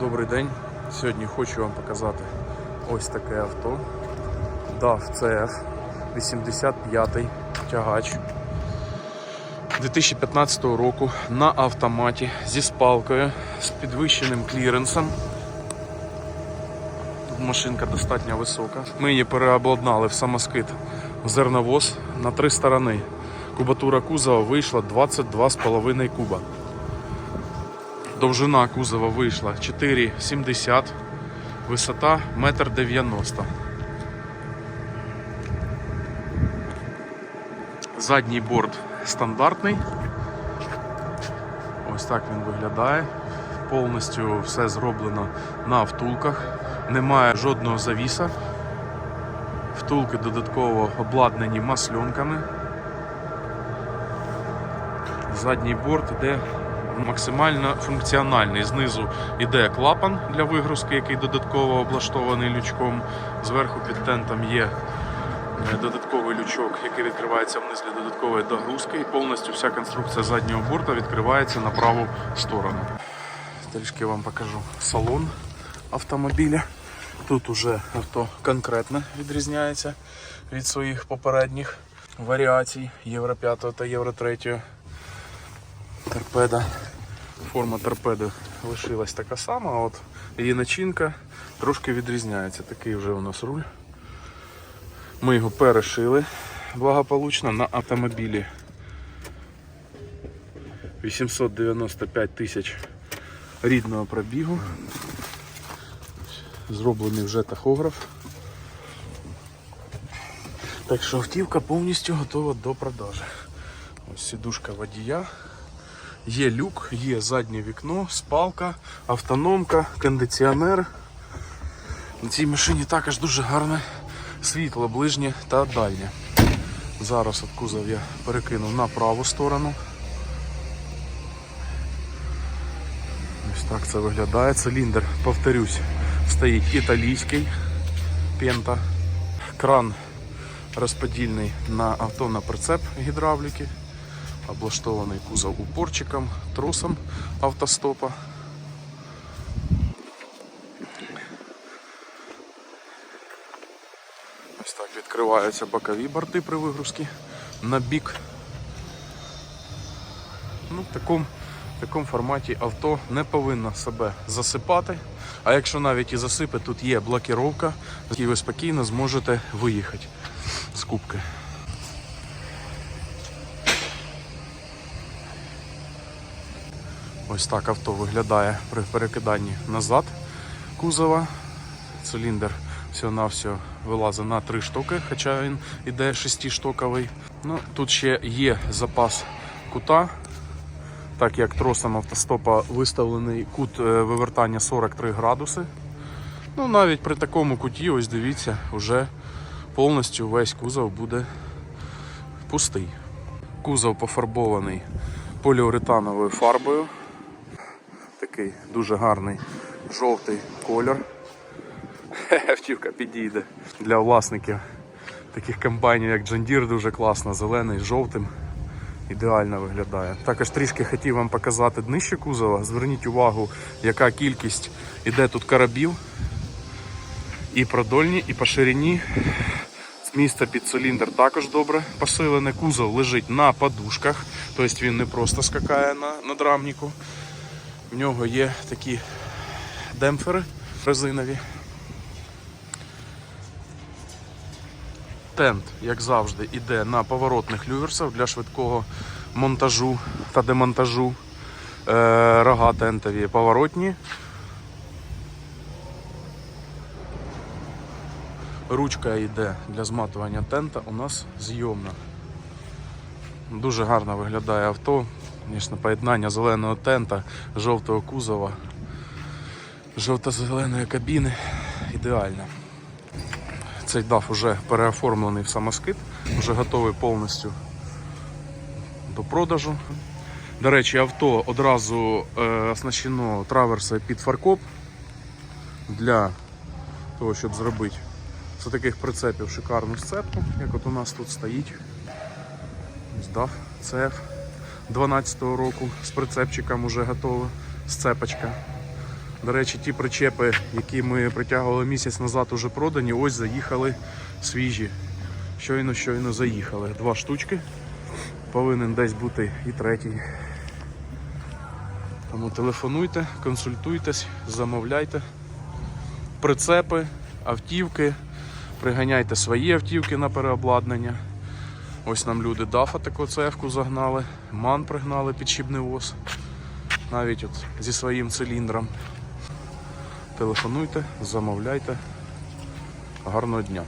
Добрий день. Сьогодні хочу вам показати ось таке авто. DAF CF 85 тягач 2015 року на автоматі зі спалкою, з підвищеним кліренсом. Машинка достатньо висока. Ми її переобладнали в самоскид зерновоз на три сторони. Кубатура кузова вийшла 22,5 куба. Довжина кузова вийшла 4,70, висота 1,90 м. Задній борт стандартний. Ось так він виглядає. Повністю все зроблено на втулках. Немає жодного завіса. Втулки додатково обладнані масльонками. Задній борт іде максимально функціональний. Знизу йде клапан для вигрузки, який додатково облаштований лючком. Зверху під тентом є е, додатковий лючок, який відкривається вниз для додаткової догрузки. І повністю вся конструкція заднього борта відкривається на праву сторону. Трішки вам покажу салон автомобіля. Тут уже авто конкретно відрізняється від своїх попередніх варіацій Євро 5 та Євро 3. Торпеда. Форма торпеди лишилась така сама, а от її начинка трошки відрізняється. Такий вже у нас руль. Ми його перешили благополучно на автомобілі. 895 тисяч рідного пробігу. Зроблений вже тахограф. Так що автівка повністю готова до продажі. Ось сідушка водія. Є люк, є заднє вікно, спалка, автономка, кондиціонер. На цій машині також дуже гарне світло, ближнє та дальнє. Зараз от кузов я перекинув на праву сторону. Ось так це виглядає. Циліндр, повторюсь, стоїть італійський пента. Кран розподільний на авто на прицеп гідравліки. Облаштований кузов упорчиком, тросом автостопа. Ось так відкриваються бокові борти при вигрузці на бік. Ну, в такому, в такому форматі авто не повинно себе засипати. А якщо навіть і засипе, тут є блокіровка, з якій ви спокійно зможете виїхати з кубки. Ось так авто виглядає при перекиданні назад кузова. Циліндр всього-навсього вилазить на три штуки, хоча він іде шестиштоковий. Ну, тут ще є запас кута, так як тросом автостопа виставлений кут е, вивертання 43 градуси. Ну, навіть при такому куті, ось дивіться, вже повністю весь кузов буде пустий. Кузов пофарбований поліуретановою фарбою. Такий дуже гарний жовтий кольор. Автівка підійде для власників таких комбайнів, як John Deere, дуже класно, зелений, з жовтим. Ідеально виглядає. Також трішки хотів вам показати днище кузова. Зверніть увагу, яка кількість іде тут карабів. І продольні, і по ширині. Місце під циліндр також добре посилене. Кузов лежить на подушках, тобто він не просто скакає на, на драмнику. В нього є такі демпфери резинові. Тент, як завжди, іде на поворотних люверсах для швидкого монтажу та демонтажу. Е, рога тентові поворотні. Ручка йде для зматування тента у нас зйомна. Дуже гарно виглядає авто. Звісно, поєднання зеленого тента, жовтого кузова, жовто-зеленої кабіни ідеально. Цей DAF вже переоформлений в самоскид, вже готовий повністю до продажу. До речі, авто одразу е, оснащено траверсою під фаркоп для того, щоб зробити з таких прицепів шикарну сцепку, як от у нас тут стоїть. Здав, ЦФ. 2012 року з прицепчиком вже готова сцепочка. До речі, ті причепи, які ми притягували місяць назад, уже продані, ось заїхали свіжі. Щойно-щойно заїхали. Два штучки. Повинен десь бути і третій. Тому телефонуйте, консультуйтесь, замовляйте. Прицепи, автівки, приганяйте свої автівки на переобладнання. Ось нам люди дафа таку цевку загнали, ман пригнали підшипний воз. Навіть от зі своїм циліндром. Телефонуйте, замовляйте. Гарного дня!